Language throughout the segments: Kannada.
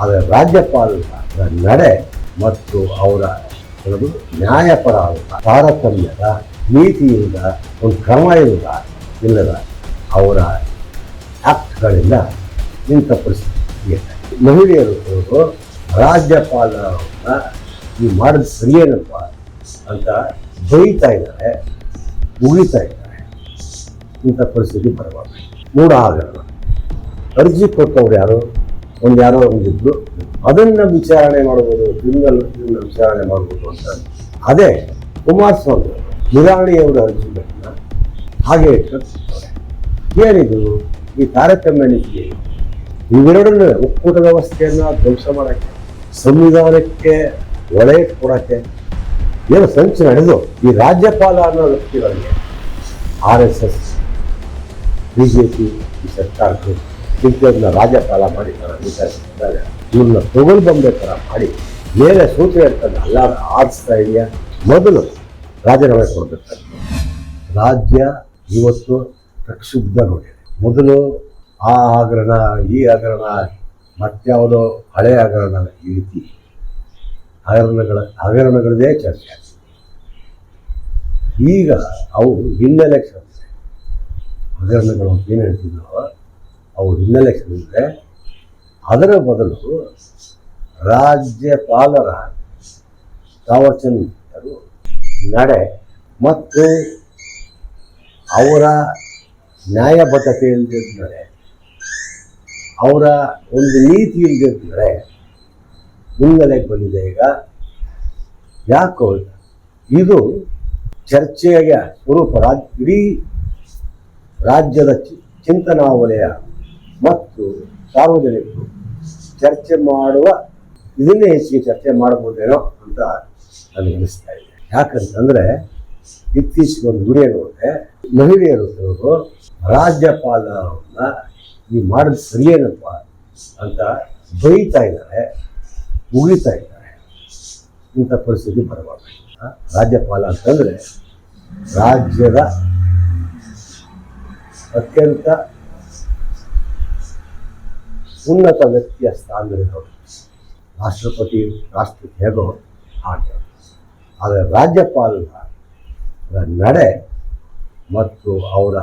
ಆದರೆ ರಾಜ್ಯಪಾಲರ ನಡೆ ಮತ್ತು ಅವರ ಕೆಲವು ನ್ಯಾಯಪರ ತಾರತಮ್ಯದ ನೀತಿಯಿಂದ ಒಂದು ಕ್ರಮ ಇಲ್ಲದ ಇಲ್ಲದ ಅವರ ಆಕ್ಟ್ಗಳಿಂದ ಇಂಥ ಪರಿಸ್ಥಿತಿ. ಮಹಿಳೆಯರು ರಾಜ್ಯಪಾಲರನ್ನ ನೀವು ಮಾಡಿದ ಸರಿಯೇನಪ್ಪ ಅಂತ ಬೈತಾ ಇದ್ದಾರೆ ಉಳಿತಾ ಇದ್ದಾರೆ. ಇಂಥ ಪರಿಸ್ಥಿತಿ ಬರಬಾರ್ದು ಮೂಢ ಆಗಲ್ಲ ಅರ್ಜಿ ಕೊಟ್ಟವ್ರು ಯಾರು? ಒಂದು ಯಾರೋ ಒಂದಿದ್ರು. ಅದನ್ನ ವಿಚಾರಣೆ ಮಾಡ್ಬೋದು ಕ್ರಿಮಿನಲ್ ಕ್ರಿಮಿನಲ್ ವಿಚಾರಣೆ ಮಾಡ್ಬೋದು ಅಂತ. ಅದೇ ಕುಮಾರಸ್ವಾಮಿ ನಿರಾಣಿಯವರ ಅರ್ಜಿಗಳನ್ನ ಹಾಗೆ ಇಟ್ಕೊಂಡಿರ್ತಾರೆ ಏನಿದು? ಈ ತಾರತಮ್ಯ ನೀತಿ ಇವೆರಡನ್ನೂ ಒಕ್ಕೂಟ ವ್ಯವಸ್ಥೆಯನ್ನ ಧ್ವಂಸ ಮಾಡಕ್ಕೆ, ಸಂವಿಧಾನಕ್ಕೆ ಒಳೆ ಕೊಡಕ್ಕೆ ಏನು ಸಂಚು ನಡೆದು ಈ ರಾಜ್ಯಪಾಲ ಅನ್ನೋ ವ್ಯಕ್ತಿಗಳಿಗೆ R S S B J P ಸರ್ಕಾರಕ್ಕೆ ಇಂಥವ್ರನ್ನ ರಾಜಕಾಲ ಮಾಡಿ ವಿಚಾರಿಸಿದ್ದಾರೆ. ಇವ್ರನ್ನ ತೊಗೊಂಡು ಥರ ಮಾಡಿ ಮೇಲೆ ಸೂತ್ರ ಇರ್ತದೆ ಅಲ್ಲ ಆಡಿಸ್ತಾ ಇದೆಯಾ ಮೊದಲು ರಾಜೀನಾಮೆ ಕೊಡಬೇಕು ರಾಜ್ಯ ಇವತ್ತು ಪ್ರಕ್ಷುಬ್ಧ ನೋಡಿದೆ. ಮೊದಲು ಆ ಹಗರಣ, ಈ ಹಗರಣ ಮತ್ಯಾವುದೋ ಹಳೆ ಹಗರಣ ಈ ರೀತಿ. ಹಗರಣಗಳ, ಹಗರಣಗಳದೇ ಚರ್ಚೆ. ಈಗ ಅವು ಹಿನ್ನೆಲೆಕ್ಷನ್ ಹಗರಣಗಳು ಏನು ಹೇಳ್ತಿದ್ರು ಅವು ಹಿನ್ನೆಲೆ ಇದ್ರೆ ಅದರ ಬದಲು ರಾಜ್ಯಪಾಲರ ತಾವರ್ಚಂದ್ ಅವರು ನಡೆ ಮತ್ತು ಅವರ ನ್ಯಾಯಬದ್ಧತೆ ಇಲ್ಲದಿದ್ದರೆ ಅವರ ಒಂದು ನೀತಿ ಇಲ್ಲದಿದ್ದರೆ ಹಿನ್ನೆಲೆಗೆ ಬಂದಿದೆ ಈಗ. ಯಾಕೋ ಇದು ಚರ್ಚೆಗೆ ಸ್ವರೂಪ ರಾಜ್ ಇಡೀ ರಾಜ್ಯದ ಚಿಂತನಾ ವಲಯ ಮತ್ತು ಸಾರ್ವಜನಿಕರು ಚರ್ಚೆ ಮಾಡುವ ಇದನ್ನೇ ಹೆಚ್ಚಿಗೆ ಚರ್ಚೆ ಮಾಡ್ಬೋದೇನೋ ಅಂತ ನನಗೆ ಅನಿಸ್ತಾ ಇದೆ. ಯಾಕಂತಂದ್ರೆ ಇತ್ತೀಚೆಗೆ ಒಂದು ವಿಡಿಯೋ ನೋಡಿದೆ ಮಹಿಳೆಯರು ರಾಜ್ಯಪಾಲರನ್ನ ಈ ಮಾಡಿದ ಸರಿಯೇನಪ್ಪ ಅಂತ ಬೈತಾ ಇದ್ದಾರೆ ಮುಗಿತಾ ಇದ್ದಾರೆ. ಇಂಥ ಪರಿಸ್ಥಿತಿ ಬರಬಾರ್ದು. ರಾಜ್ಯಪಾಲ ಅಂತಂದ್ರೆ ರಾಜ್ಯದ ಅತ್ಯಂತ ಉನ್ನತ ವ್ಯಕ್ತಿಯ ಸ್ಥಾನದಲ್ಲಿರೋರು ರಾಷ್ಟ್ರಪತಿ ರಾಷ್ಟ್ರ ಹೇಗೋ ಹಾಗೆ. ಆದರೆ ರಾಜ್ಯಪಾಲರ ನಡೆ ಮತ್ತು ಅವರ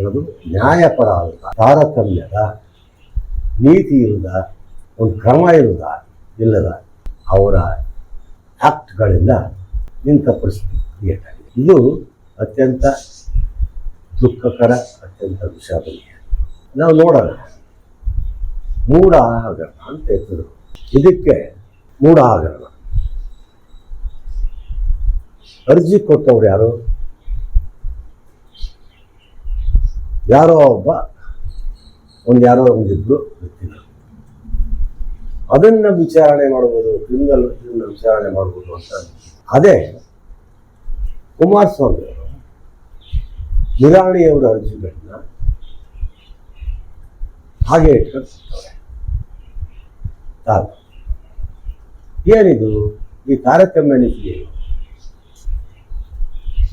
ಏನದು, ನ್ಯಾಯಪರ ತಾರತಮ್ಯದ, ನೀತಿ ಇಲ್ಲದ, ಒಂದು ಕ್ರಮ ಇಲ್ಲದ ಇಲ್ಲದ ಅವರ ಆಕ್ಟ್ಗಳಿಂದ ಇಂಥ ಪರಿಸ್ಥಿತಿ ಕ್ರಿಯೇಟ್ ಆಗಿದೆ. ಇದು ಅತ್ಯಂತ ದುಃಖಕರ, ಅತ್ಯಂತ ವಿಷಾದನೀಯ. ನಾವು ನೋಡೋಣ. ಹಗರಣ ಅಂತ ಹೆಸರು. ಇದಕ್ಕೆ ಮೂಢ ಹಗರಣ ಅರ್ಜಿ ಕೊಟ್ಟವ್ರು ಯಾರು? ಯಾರೋ ಒಬ್ಬ, ಒಂದು ಯಾರೋ ಒಂದಿಬ್ರು ವ್ಯಕ್ತಿಗಳು. ಅದನ್ನ ವಿಚಾರಣೆ ಮಾಡ್ಬೋದು, ಕ್ರಿಮಿನಲ್ ಕ್ರಿಮಿನಲ್ ವಿಚಾರಣೆ ಮಾಡ್ಬೋದು ಅಂತ ಅದೇ ಕುಮಾರಸ್ವಾಮಿ ಅವರು ನಿರಾಣಿಯವರ ಅರ್ಜಿಗಳನ್ನ ಹಾಗೆ ಇಟ್ಕೊಂಡಿರ್ತಾರೆ ಸಾಕು ಏನಿದು? ಈ ತಾರತಮ್ಯ ನೀತಿ?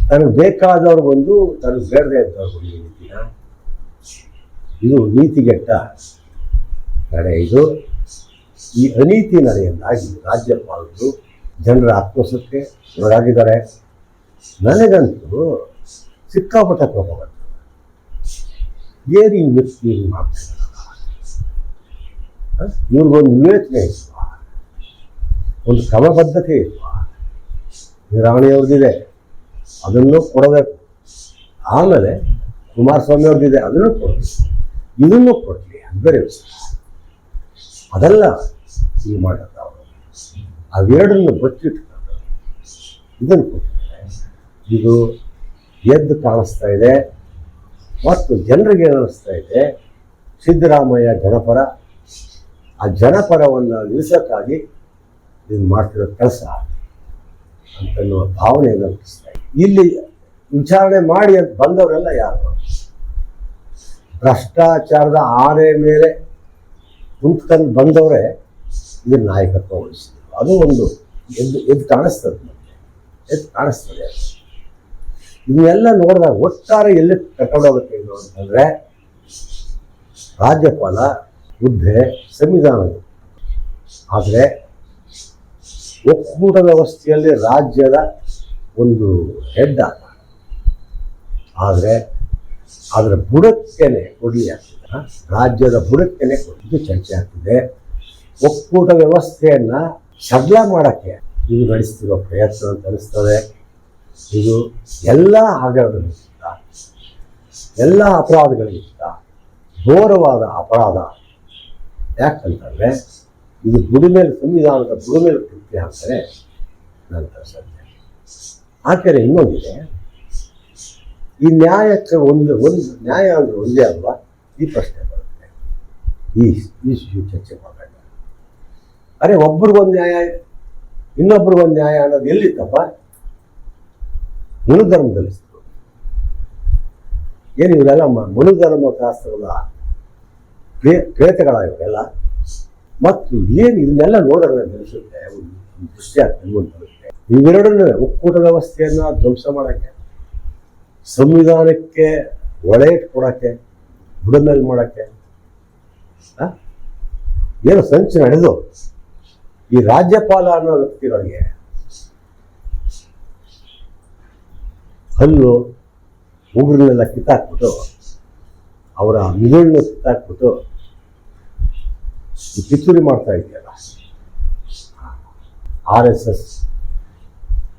ತನಗೆ ಬೇಕಾದವ್ರು ಬಂದು ತನಗೆ ಬೇಡದೆ ಇದ್ದವ್ರು ಇದು ನೀತಿಗೆಟ್ಟ ನಡೆ ಇದು. ಈ ಅನೀತಿ ನಡೆಯಿಂದಾಗಿ ರಾಜ್ಯಪಾಲರು ಜನರ ಆಕ್ರೋಶಕ್ಕೆ ಒಳಗಾಗಿದ್ದಾರೆ ನನಗಂತೂ ಸಿಕ್ಕಾಪಟ್ಟ ಕೋಪ ಬರ್ತದೆ. ಏನು ಈ ಮಾಡ್ತಿದ್ದಾರೆ ಇವ್ರಿಗೊಂದು ವಿವೇಚನೆ ಒಂದು ಕ್ರಮಬದ್ಧತೆ ನಿರಾಣಿಯವ್ರದ್ದಿದೆ ಅದನ್ನು ಕೊಡಬೇಕು. ಆಮೇಲೆ ಕುಮಾರಸ್ವಾಮಿ ಅವ್ರದ್ದಿದೆ ಅದನ್ನು ಕೊಡಬೇಕು ಇದನ್ನು ಕೊಡಲಿ ಬೇರೆ ಅದೆಲ್ಲ ಈ ಮಾಡೋದು ಅವರು. ಅವೆರಡನ್ನು ಬಚ್ಚಿಟ್ಕೊಂಡು ಇದನ್ನು ಕೊಟ್ಟಿದ್ದಾರೆ. ಇದು ಎದ್ದು ಕಾಣಿಸ್ತಾ ಇದೆ. ಮತ್ತು ಜನರಿಗೆ ಏನು ಅನಿಸ್ತಾ ಇದೆ. ಸಿದ್ದರಾಮಯ್ಯ ಜನಪರ ಆ ಜನಪರವನ್ನು ನಿಲ್ಲಿಸೋಕ್ಕಾಗಿ ಇದನ್ನು ಮಾಡ್ತಿರೋ ಕೆಲಸ ಅಂತನ್ನುವ ಭಾವನೆ ಅನಿಸ್ತಾ ಇದೆ. ಇಲ್ಲಿ ವಿಚಾರಣೆ ಮಾಡಿ ಅಂತ ಬಂದವರೆಲ್ಲ ಯಾರು? ಭ್ರಷ್ಟಾಚಾರದ ಆನೆ ಮೇಲೆ ಕುಂತ್ಕೊಂಡು ಬಂದವರೇ ಇದನ್ನ ನಾಯಕತ್ವ ವಹಿಸಿದ್ರು. ಅದು ಒಂದು ಎದ್ದು ಎದ್ದು ಕಾಣಿಸ್ತದೆ ನಮಗೆ. ಎದ್ದು ಕಾಣಿಸ್ತದೆ. ಇದನ್ನೆಲ್ಲ ನೋಡಿದಾಗ ಒಟ್ಟಾರೆ ಎಲ್ಲಿ ಕರ್ಕೊಂಡೋಗುತ್ತೆ ಅಂತಂದ್ರೆ ರಾಜ್ಯಪಾಲ ಹುದ್ದೆ ಸಂವಿಧಾನದ. ಆದರೆ ಒಕ್ಕೂಟ ವ್ಯವಸ್ಥೆಯಲ್ಲಿ ರಾಜ್ಯದ ಒಂದು ಹೆಡ್ ಆದರೆ ಅದರ ಬುಡಕ್ಕೆನೆ ಕೊಡಲಿ ಆಗ್ತದೆ. ರಾಜ್ಯದ ಬುಡಕ್ಕೆನೆ ಕೊಡಲಿಕ್ಕೆ ಚರ್ಚೆ ಆಗ್ತಿದೆ. ಒಕ್ಕೂಟ ವ್ಯವಸ್ಥೆಯನ್ನು ಸಡ್ಲ ಮಾಡೋಕ್ಕೆ ಇದು ನಡೆಸ್ತಿರೋ ಪ್ರಯತ್ನ ಅಂತ ಅನಿಸ್ತದೆ. ಇದು ಎಲ್ಲ ಹಗರಣಗಳಿಗಿಂತ ಎಲ್ಲ ಅಪರಾಧಗಳಿಗಿಂತ ಘೋರವಾದ ಅಪರಾಧ. ಯಾಕಂತಂದ್ರೆ ಇದು ಬುಡಿಮೇಲೆ ಸಂವಿಧಾನದ ಬುಡಿಮೇಲೆ ಕೃತ್ಯ ಅಂತಾರೆ ನಂತರ ಸತ್ಯ ಆಕರೆ ಇನ್ನೊಂದಿದೆ. ಈ ನ್ಯಾಯಕ್ಕೆ ಒಂದು ಒಂದು, ನ್ಯಾಯ ಅಂದ್ರೆ ಒಂದೇ ಅಲ್ವಾ? ಈ ಪ್ರಶ್ನೆ ಬರುತ್ತೆ. ಈ ಈ ಚರ್ಚೆ ಮಾಡಿದಾಗ ಅರೆ ಒಬ್ರಿಗೊಂದು ನ್ಯಾಯ ಇನ್ನೊಬ್ರಿಗೊಂದು ನ್ಯಾಯ ಅನ್ನೋದು ಎಲ್ಲಿತ್ತಪ್ಪ? ಮನುಧರ್ಮದಲ್ಲಿ. ಏನು ಇವರೆಲ್ಲ ಮನುಧರ್ಮ ಶಾಸ್ತ್ರದ ಪ್ರೇ ಪ್ರೇತಗಳ ಇವರೆಲ್ಲ ಮತ್ತು ಏನು ಇದನ್ನೆಲ್ಲ ನೋಡಿದ್ರೆ ನೆನೆಸುತ್ತೆ ದೃಶ್ಯ ಒಂದು ಬರುತ್ತೆ ಇವೆರಡನ್ನೂ ಒಕ್ಕೂಟ ವ್ಯವಸ್ಥೆಯನ್ನ ಧ್ವಂಸ ಮಾಡೋಕ್ಕೆ, ಸಂವಿಧಾನಕ್ಕೆ ಒಳೆ ಕೊಡೋಕ್ಕೆ ಬುಡಮೇಲೆ ಮಾಡೋಕ್ಕೆ? ಏನು ಸಂಚು ನಡೆದು ಈ ರಾಜ್ಯಪಾಲ ಅನ್ನೋ ವ್ಯಕ್ತಿಗಳಿಗೆ ಹಲ್ಲು ಉಗುರನ್ನೆಲ್ಲ ಕಿತ್ತಾಕ್ಬಿಟ್ಟು, ಅವರ ಮಿದುಳನ್ನ ಕಿತ್ತಾಕ್ಬಿಟ್ಟು ಈ ಮಾಡ್ತಾ ಇದೆಯಲ್ಲ R S S,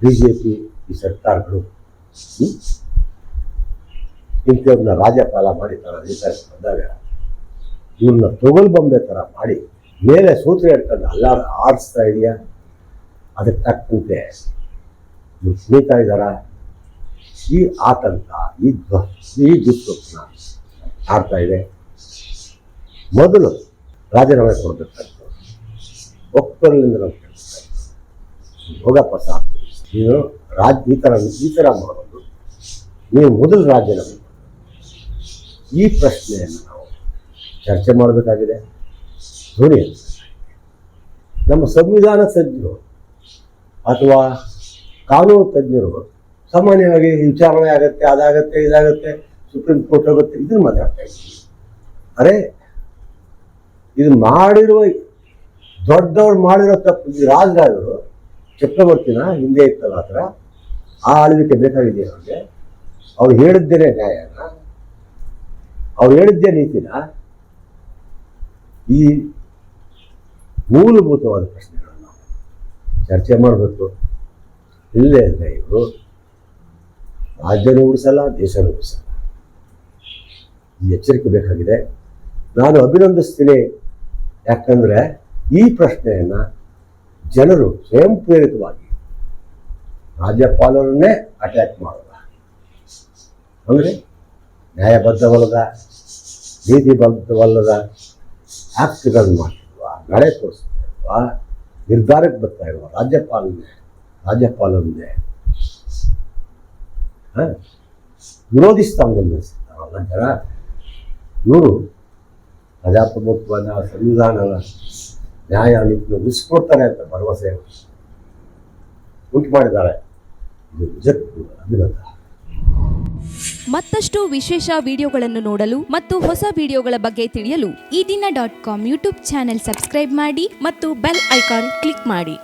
B J P, ಈ ಸರ್ಕಾರಗಳು? ಇಂಥವ್ರನ್ನ ರಾಜ್ಯಪಾಲ ಮಾಡಿ ತರ ಅಧಿಕಾರ ಬಂದಾಗ ಇವ್ರನ್ನ ತೊಗಲ್ ಬೊಂಬೆ ಥರ ಮಾಡಿ ಮೇಲೆ ಸೂತ್ರ ಹಿಡ್ಕೊಂಡು ಅಲ್ಲ ಆರಿಸ್ತಾ ಇದೆಯಾ? ಅದಕ್ಕೆ ತಕ್ಕಂತೆ ಇವ್ರು ಕುಣಿತಾ ಈ ಆತಂಕ, ಈ ಧ್ವ, ಈ ದುಸ್ವಪ್ನ ಆಡ್ತಾ ಇದೆ. ಮೊದಲು ರಾಜೀನಾಮೆ ಕೊಡಬೇಕಾಗ್ತದೆ. ಒಕ್ಕಲಿಂದ ನಾವು ಕೇಳ್ತಾರೆ. ಹೋಗಪ್ಪ ಸಾಕು. ನೀನು ರಾಜ್, ಈ ಥರ ಈ ಥರ ಮಾಡೋದು. ನೀವು ಮೊದಲು ರಾಜೀನಾಮೆ ಈ ಪ್ರಶ್ನೆಯನ್ನು ನಾವು ಚರ್ಚೆ ಮಾಡಬೇಕಾಗಿದೆ. ಧ್ವನಿ ನಮ್ಮ ಸಂವಿಧಾನ ತಜ್ಞರು ಅಥವಾ ಕಾನೂನು ತಜ್ಞರು ಸಾಮಾನ್ಯವಾಗಿ ವಿಚಾರಣೆ ಆಗುತ್ತೆ, ಅದಾಗತ್ತೆ, ಇದಾಗುತ್ತೆ, ಸುಪ್ರೀಂ ಕೋರ್ಟ್ ಹೋಗುತ್ತೆ, ಇದನ್ನು ಮಾತಾಡ್ತಾ ಇದ್ದೀವಿ. ಅರೆ ಇದು ಮಾಡಿರುವ ದೊಡ್ಡವ್ರು ಮಾಡಿರೋ ತಪ್ಪು ಈ ರಾಜರಾಜರು ಚಕ್ರವರ್ತಿನ ಹಿಂದೆ ಇತ್ತಲ್ಲ ಹತ್ರ ಆ ಆಳ್ವಿಕೆ ಬೇಕಾಗಿದೆ ಅವ್ರಿಗೆ? ಅವ್ರು ಹೇಳಿದ್ದೇನೆ ನ್ಯಾಯನ. ಅವ್ರು ಹೇಳಿದ್ದೇ ನೀತಿನ. ಈ ಮೂಲಭೂತವಾದ ಪ್ರಶ್ನೆಗಳನ್ನು ಚರ್ಚೆ ಮಾಡಬೇಕು. ಇಲ್ಲೇ ಅಂದರೆ ಇವರು ರಾಜ್ಯನೂ ಉಳಿಸಲ್ಲ, ದೇಶನೂ ಉಳಿಸಲ್ಲ. ಈ ಎಚ್ಚರಿಕೆ ಬೇಕಾಗಿದೆ. ನಾನು ಅಭಿನಂದಿಸ್ತೀನಿ. ಯಾಕಂದ್ರೆ ಈ ಪ್ರಶ್ನೆಯನ್ನ ಜನರು ಸ್ವಯಂ ಪ್ರೇರಿತವಾಗಿ ರಾಜ್ಯಪಾಲರನ್ನೇ ಅಟ್ಯಾಕ್ ಮಾಡೋದ. ಅಂದರೆ ನ್ಯಾಯಬದ್ಧವಲ್ಲದ, ನೀತಿಬದ್ಧವಲ್ಲದ ಆಕ್ಟ್ಗಳನ್ನು ಮಾಡ್ತಿರುವ, ನಡೆ ತೋರಿಸ್ತಾ ಇಲ್ವಾ ನಿರ್ಧಾರಕ್ಕೆ ಬರ್ತಾ ಇಲ್ವಾ ರಾಜ್ಯಪಾಲನೇ ರಾಜ್ಯಪಾಲನೇ ವಿರೋಧಿಸ್ತಾ ನಿಲ್ಲಿಸ್ತಾರಲ್ಲ ಜನ. ಇವರು ಪ್ರಜಾಪ್ರಭುತ್ವನ ಸಂವಿಧಾನನ ನ್ಯಾಯ ನೀತಿ ಉಳಿಸ್ಕೊಡ್ತಾರೆ ಅಂತ ಭರವಸೆ ಉಂಟು ಮಾಡಿದ್ದಾರೆ. ನಿಜಕ್ಕೂ ಮತ್ತಷ್ಟು ವಿಶೇಷ ವಿಡಿಯೋಗಳನ್ನು ನೋಡಲು ಮತ್ತು ಹೊಸ ವಿಡಿಯೋಗಳ ಬಗ್ಗೆ ತಿಳಿಯಲು ಈ ದಿನ dot com YouTube channel subscribe ಮಾಡಿ ಮತ್ತು ಬೆಲ್ ಐಕಾನ್ ಕ್ಲಿಕ್ ಮಾಡಿ.